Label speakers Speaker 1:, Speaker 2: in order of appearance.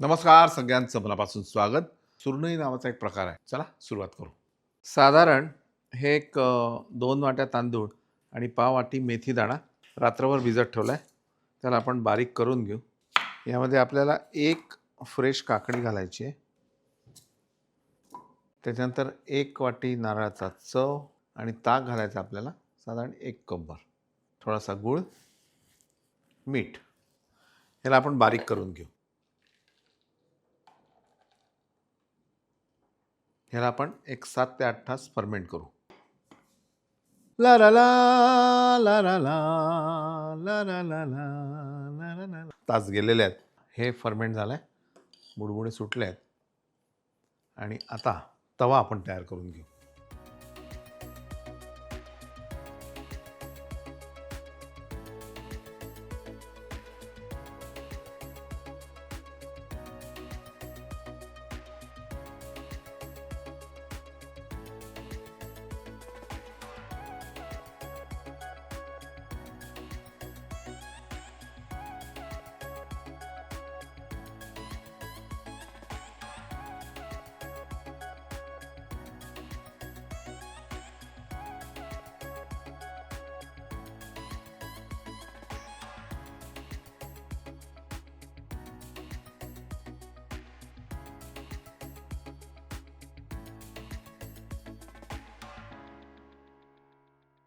Speaker 1: नमस्कार सगळ्यांचं मनापासून स्वागत. सुरनई नावाचा एक प्रकार आहे. चला सुरुवात करू. साधारण हे एक दोन वाट्या तांदूळ आणि पाव वाटी मेथी दाणा रात्रभर भिजत ठेवला आहे त्याला आपण बारीक करून घेऊ. यामध्ये आपल्याला एक फ्रेश काकडी घालायची आहे. त्याच्यानंतर एक वाटी नारळाचा चव आणि ताक घालायचा आपल्याला. साधारण एक कपभर थोडासा गूळ मीठ. ह्याला आपण बारीक करून घेऊ. ह्याला आपण एक सात ते आठ तास फर्मेंट करू. ला ला ला ला ला ला ला ला ला ला ला ला ला तास गेलेले आहेत. हे फर्मेंट झालं आहे बुडबुडे सुटले आहेत. आणि आता तवा आपण तयार करून घेऊ.